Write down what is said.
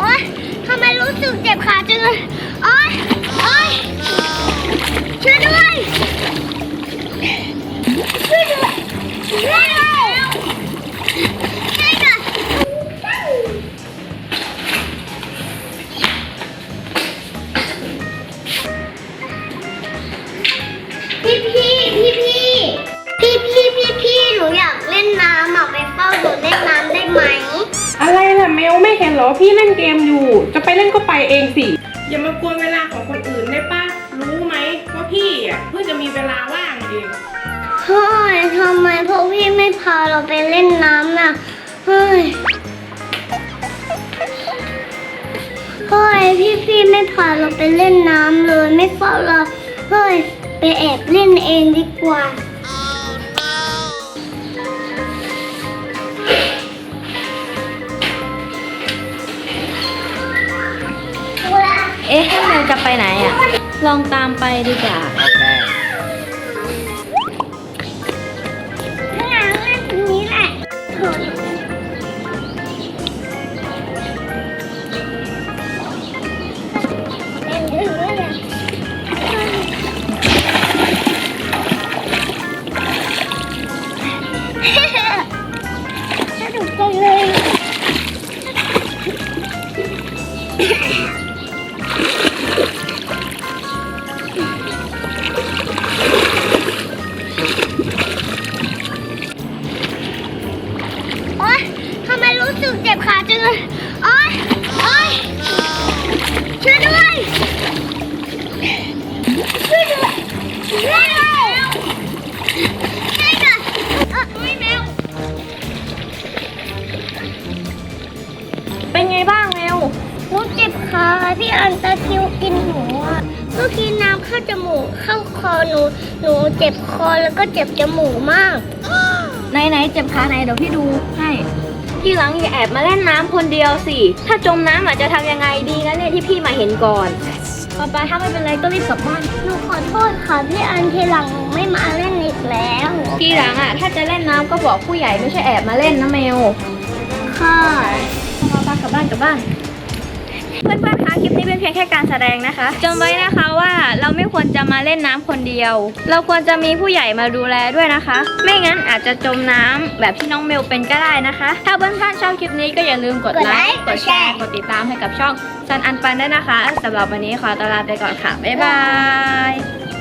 โอ๊ยทำไมรู้สึกเจ็บขาจังเลย โอ๊ย โอ๊ย ช่วยด้วย ช่วยด้วยช่วยด้วย ลไม่เห็นเหรอพี่เล่นเกมอยู่ จะไปเล่นก็ไปเองสิ อย่ามากวนเวลาของคนอื่นได้ป้ารู้ไหมว่าพี่อะเพิ่งจะมีเวลาว่างเองเฮ้ยทำไมพวกพี่ไม่พาเราไปเล่นน้ำน่ะ เฮ้ย เฮ้ย พี่พี่ไม่พาเราไปเล่นน้ำเลย ไม่เฝ้าเรา เฮ้ย ไปแอบเล่นเองดีกว่าะเมลจะไปไหนอะ ลองตามไปดีกว่าข้างหลังเล่นตรงนี้แหละเฮ้ยเล่นถึงแล้วเนี่ยสนุกจังเลย รู้สึกเจ็บขาจังเลยโอ๊ยโอ๊ยช่วยด้วยช่วยด้วยช่วยด้วยช่วยด้วยเออไม่แมวเป็นไงบ้างเมลหนูเจ็บขาพี่อันตะคริวกินหนูอะเมื่อกี้น้ำเข้าจมูกเข้าคอหนู หนูเจ็บคอแล้วก็เจ็บจมูกมาก ไหนไหนๆเจ็บขาไหนเดี๋ยวพี่ดูให้ ทีหลังอย่าแอบมาเล่นน้ำคนเดียวสิ ถ้าจมน้ำอาจจะทำยังไงดีนะเนี่ยที่พี่มาเห็นก่อนป๊าป๊าถ้าไม่เป็นไรก็รีบกลับบ้าน หนูขอโทษค่ะพี่อันทีหลังหนูไม่มาเล่นอีกแล้ว ทีหลังอะ ถ้าจะเล่นน้ำก็บอกผู้ใหญ่ไม่ใช่แอบมาเล่นนะเมลค่ะมาบ้านกลับบ้านกลับบ้าน เพื่อนๆคะคลิปนี้เป็นเพียงแค่การแสดงนะคะจำไว้นะคะว่าเราไม่ควรจะมาเล่นน้ำคนเดียว เราควรจะมีผู้ใหญ่มาดูแลด้วยนะคะ ไม่งั้นอาจจะจมน้ำแบบที่น้องเมลเป็นก็ได้นะคะ ถ้าเพื่อนๆชอบคลิปนี้ก็อย่าลืมกดไลค์กดแชร์กดติดตามให้กับช่องซันอันปันด้วยนะคะสำหรับวันนี้ขอตัวลาไปก่อนค่ะบ๊ายบาย